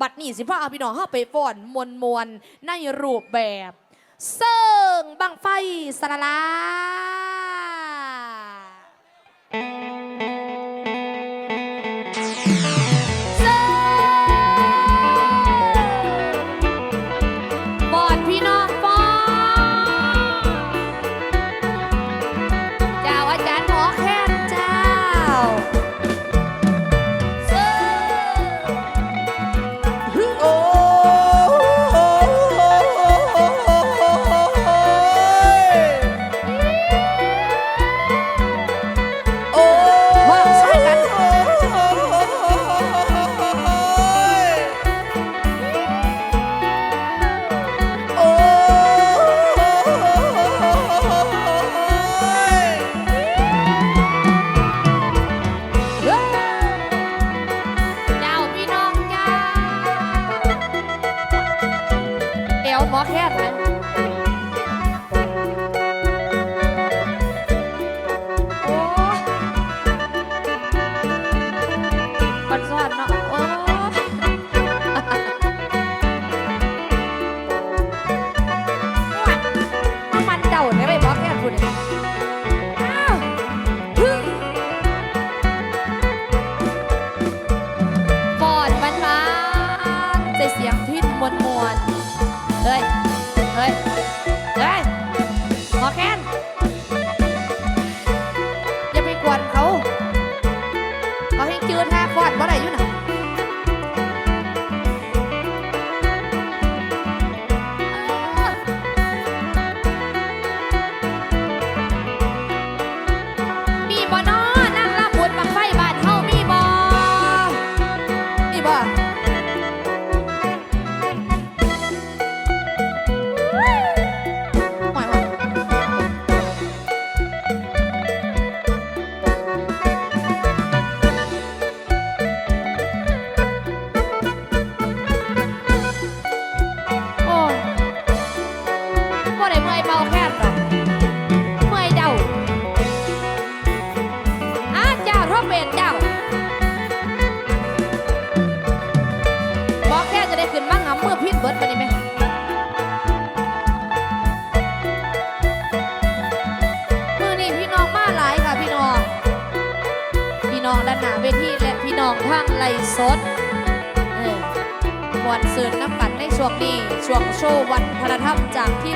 บัดนี้สิพ่อเอาพี่น้องเข้าไปฟ้อนมวลมวลในรูปแบบเซิงบังไฟสลาลา หมอแค่ไหนโอ้ปันสอนเนาะโอ้ว่ามันเจ้าเนี่ยไม่หมอแค่พูดเลยอ้าวฮึ่มปอดมันมาใจเสียงพินมวนมวนๆ เฮ้ย เฮ้ย เฮ้ยหมอแคนอย่าไปกวนเขา เขาให้จืดแท้ฟอดบ่ได้อยู่นะ อยเบาแค่หรอกเมื่อยเดาอาจ้าร่มเบนเจ้าบอกแค่จะได้ขึ้นบ้างงำเมื่อพินเบิร์ดไปนี่ไหมมือนี่พี่น้องมาหลายค่ะพี่น้อง พี่น้องด้านหน้าเวทีและพี่น้องทางไลฟ์สดเออมวนซืนน้ำกันในช่วงนี้ช่วงโชว์วันพระธรรมจากที่